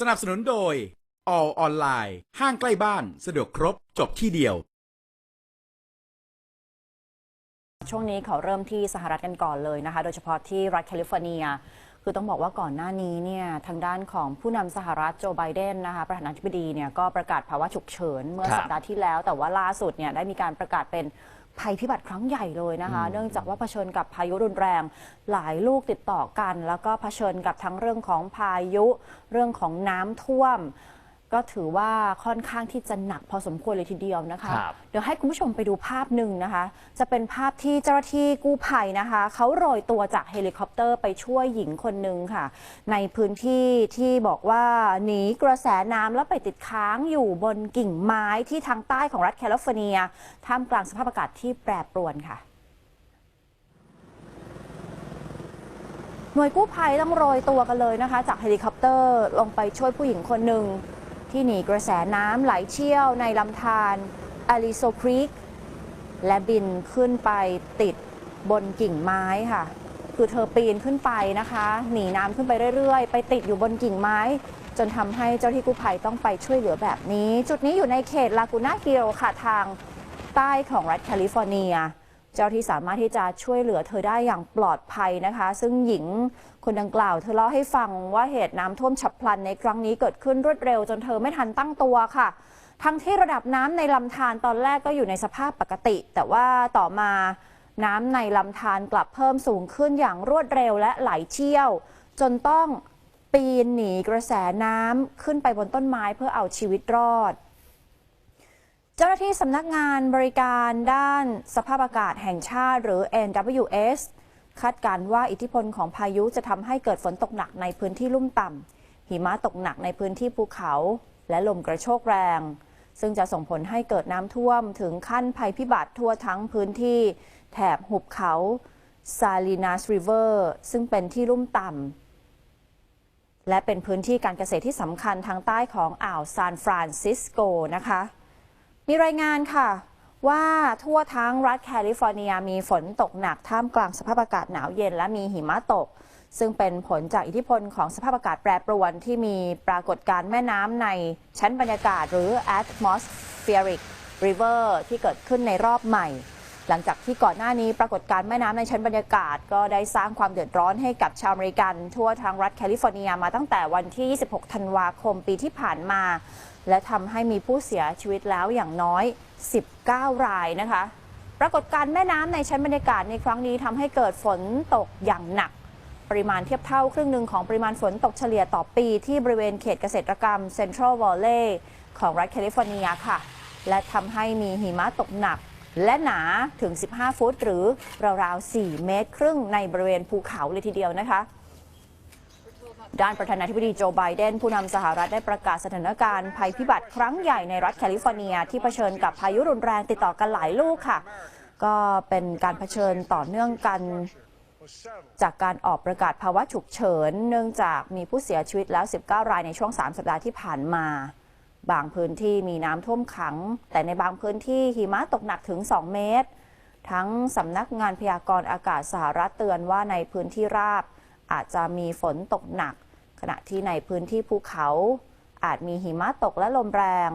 สนับสนุนโดย All ออนไลน์ห้างใกล้บ้านสะดวกครบจบที่เดียว ช่วงนี้เขาเริ่มที่สหรัฐกันก่อนเลยนะคะ โดยเฉพาะที่รัฐแคลิฟอร์เนีย คือต้องบอกว่าก่อนหน้านี้เนี่ยทางด้านของผู้นำสหรัฐโจไบเดนนะคะประธานาธิบดีเนี่ยก็ประกาศภาวะฉุกเฉินเมื่อสัปดาห์ที่แล้ว แต่ว่าล่าสุดเนี่ยได้มีการประกาศเป็น ภัยพิบัติครั้งใหญ่เลยนะคะ เนื่องจากว่าเผชิญกับพายุรุนแรง หลายลูกติดต่อกัน แล้วก็เผชิญกับทั้งเรื่องของพายุ เรื่องของน้ำท่วม ก็ถือว่าค่อนข้างที่จะหนักพอสมควรเลยทีเดียวนะคะ ครับ เดี๋ยวให้คุณผู้ชมไปดูภาพหนึ่งนะคะ จะเป็นภาพที่เจ้าหน้าที่กู้ภัยนะคะ เขาโรยตัวจากเฮลิคอปเตอร์ไปช่วยหญิงคนหนึ่งค่ะ ในพื้นที่ที่บอกว่าหนีกระแสน้ำแล้วไปติดค้างอยู่บนกิ่งไม้ที่ทางใต้ของรัฐแคลิฟอร์เนีย ท่ามกลางสภาพอากาศที่แปรปรวนค่ะ หน่วยกู้ภัยต้องโรยตัวกันเลยนะคะ จากเฮลิคอปเตอร์ลงไปช่วยผู้หญิงคนหนึ่ง ที่หนีกระแสน้ำไหลเชี่ยวในลำธารอาริโซครีกและบินขึ้นไปติดบนกิ่งไม้ค่ะ คือเธอปีนขึ้นไปนะคะ หนีน้ำขึ้นไปเรื่อยๆ ไปติดอยู่บนกิ่งไม้ จนทำให้เจ้าที่กู้ภัยต้องไปช่วยเหลือแบบนี้ จุดนี้อยู่ในเขตลากูน่าฮิลค่ะทางใต้ของรัฐแคลิฟอร์เนีย เจ้าที่สามารถที่จะช่วยเหลือเธอได้อย่างปลอดภัยนะคะ ซึ่งหญิงคนดังกล่าว เธอเล่าให้ฟังว่าเหตุน้ำท่วมฉับพลันในครั้งนี้เกิดขึ้นรวดเร็ว จนเธอไม่ทันตั้งตัวค่ะ ทั้งที่ระดับน้ำในลำธารตอนแรกก็อยู่ในสภาพปกติ แต่ว่าต่อมาน้ำในลำธารกลับเพิ่มสูงขึ้นอย่างรวดเร็วและไหลเชี่ยว จนต้องปีนหนีกระแสน้ำขึ้นไปบนต้นไม้เพื่อเอาชีวิตรอด เจ้าหน้าที่สำนักงานบริการด้านสภาพอากาศแห่งชาติหรือ NWS คาดการณ์ว่าอิทธิพลของพายุจะทำให้เกิดฝนตกหนักในพื้นที่ลุ่มต่ำ หิมะตกหนักในพื้นที่ภูเขา และลมกระโชกแรง ซึ่งจะส่งผลให้เกิดน้ำท่วมถึงขั้นภัยพิบัติทั่วทั้งพื้นที่ แถบหุบเขาซาลีนาสริเวอร์ซึ่งเป็นที่ลุ่มต่ำ และเป็นพื้นที่การเกษตรที่สำคัญทางใต้ของอ่าวซานฟรานซิสโกนะคะ มีรายงานค่ะว่าทั่วทั้งรัฐแคลิฟอร์เนียมีฝนตกหนักท่ามกลางสภาพอากาศหนาวเย็นและมีหิมะตก ซึ่งเป็นผลจากอิทธิพลของสภาพอากาศแปรปรวนที่มีปรากฏการณ์แม่น้ำในชั้นบรรยากาศหรือ atmospheric river ที่เกิดขึ้นในรอบใหม่ หลังจากที่ก่อนหน้านี้ปรากฏการณ์แม่น้ำในชั้นบรรยากาศ ก็ได้สร้างความเดือดร้อนให้กับชาวอเมริกัน ทั่วทั้งรัฐแคลิฟอร์เนียมาตั้งแต่วันที่ 26 ธันวาคมปีที่ผ่านมา และทำให้มีผู้เสียชีวิตแล้วอย่างน้อย 19 รายนะคะ ปรากฏการณ์แม่น้ำในชั้นบรรยากาศในครั้งนี้ทำให้เกิดฝนตกอย่างหนักปริมาณเทียบเท่าครึ่งหนึ่งของปริมาณฝนตกเฉลี่ยต่อปีที่บริเวณเขตเกษตรกรรมเซ็นทรัลวอลเลย์ของรัฐแคลิฟอร์เนียค่ะ และทำให้มีหิมะตกหนัก และหนาถึง 15 ฟุต หรือราวๆ 4 เมตร ครึ่งในบริเวณภูเขาเลยทีเดียวนะคะ ด้านประธานาธิบดีโจไบเดน ผู้นำสหรัฐได้ประกาศสถานการณ์ภัยพิบัติครั้งใหญ่ในรัฐแคลิฟอร์เนีย ที่เผชิญกับพายุรุนแรงติดต่อกันหลายลูกค่ะ ก็เป็นการเผชิญต่อเนื่องกันจากการออกประกาศภาวะฉุกเฉิน เนื่องจากมีผู้เสียชีวิตแล้ว 19 รายในช่วง 3 สัปดาห์ที่ผ่านมา บางพื้นที่มีน้ำท่วมขัง แต่ในบางพื้นที่หิมะตกหนักถึง 2 เมตร ทั้งสำนักงานพยากรณ์อากาศสหรัฐเตือนว่าในพื้นที่ราบ อาจจะมีฝนตกหนัก ขณะที่ในพื้นที่ภูเขา อาจมีหิมะตกและลมแรง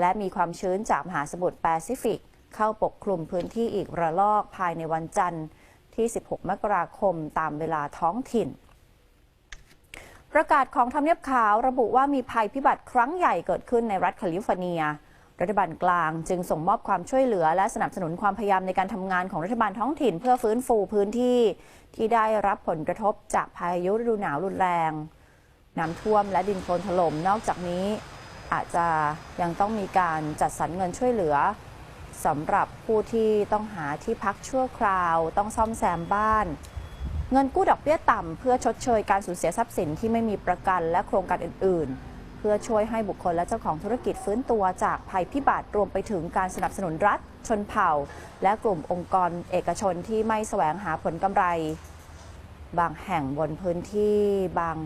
และมีความชื้นจากมหาสมุทรแปซิฟิก เข้าปกคลุมพื้นที่อีกระลอกภายในวันจันทร์ที่ 16 มกราคมตามเวลาท้องถิ่น ประกาศของทำเนียบขาวระบุว่ามีภัยพิบัติครั้งใหญ่เกิดขึ้นในรัฐแคลิฟอร์เนีย รัฐบาลกลางจึงส่งมอบความช่วยเหลือ และสนับสนุนความพยายามในการทำงานของรัฐบาลท้องถิ่น เพื่อฟื้นฟูพื้นที่ ที่ได้รับผลกระทบจากพายุฤดูหนาวรุนแรงน้ำท่วมและดินโคลนถล่มนอกจากนี้ อาจจะยังต้องมีการจัดสรรเงินช่วยเหลือสำหรับผู้ที่ต้องหาที่พักชั่วคราว ต้องซ่อมแซมบ้าน เงินกู้ดอกเบี้ยต่ำเพื่อชดเชยการสูญเสียทรัพย์สินที่ไม่มีประกันและโครงการอื่น ๆ เพื่อช่วยให้บุคคลและเจ้าของธุรกิจฟื้นตัวจากภัยพิบัติรวมไปถึงการสนับสนุนรัฐ ชนเผ่า และกลุ่มองค์กรเอกชนที่ไม่แสวงหาผลกำไร บางแห่งบนพื้นที่บาง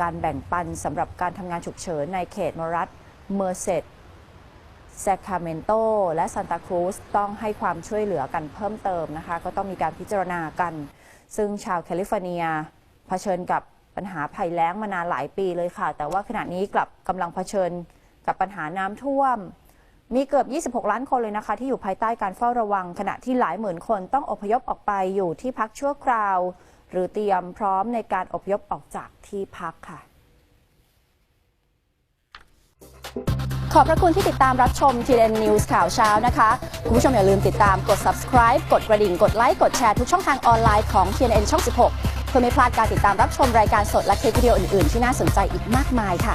การแบ่งปันสำหรับการทำงานฉุกเฉินในเขตมรัฐเมอร์เซด แซคาเมนโตและซานตาครูซต้องให้ความช่วยเหลือกันเพิ่มเติมนะคะ ก็ต้องมีการพิจารณากัน ซึ่งชาวแคลิฟอร์เนียเผชิญกับปัญหาภัยแล้งมานานหลายปีเลยค่ะ แต่ว่าขณะนี้กลับกำลังเผชิญกับปัญหาน้ำท่วม มีเกือบ 26 ล้านคนเลยนะคะ ที่อยู่ภายใต้การเฝ้าระวัง ขณะที่หลายหมื่นคนต้องอพยพออกไปอยู่ที่พักชั่วคราว หรือเตรียมพร้อมในการอพยพออกจากที่พักค่ะ ขอบพระคุณที่ติดตามรับชม TN News ข่าวเช้านะคะ คุณผู้ชมอย่าลืมติดตามกด subscribe กดกระดิ่ง กดไลค์ กดแชร์ทุกช่องทางออนไลน์ของ TNN ช่อง 16 เพื่อไม่พลาดการติดตามรับชมรายการสดและคลิปวิดีโออื่นๆ ที่น่าสนใจอีกมากมายค่ะ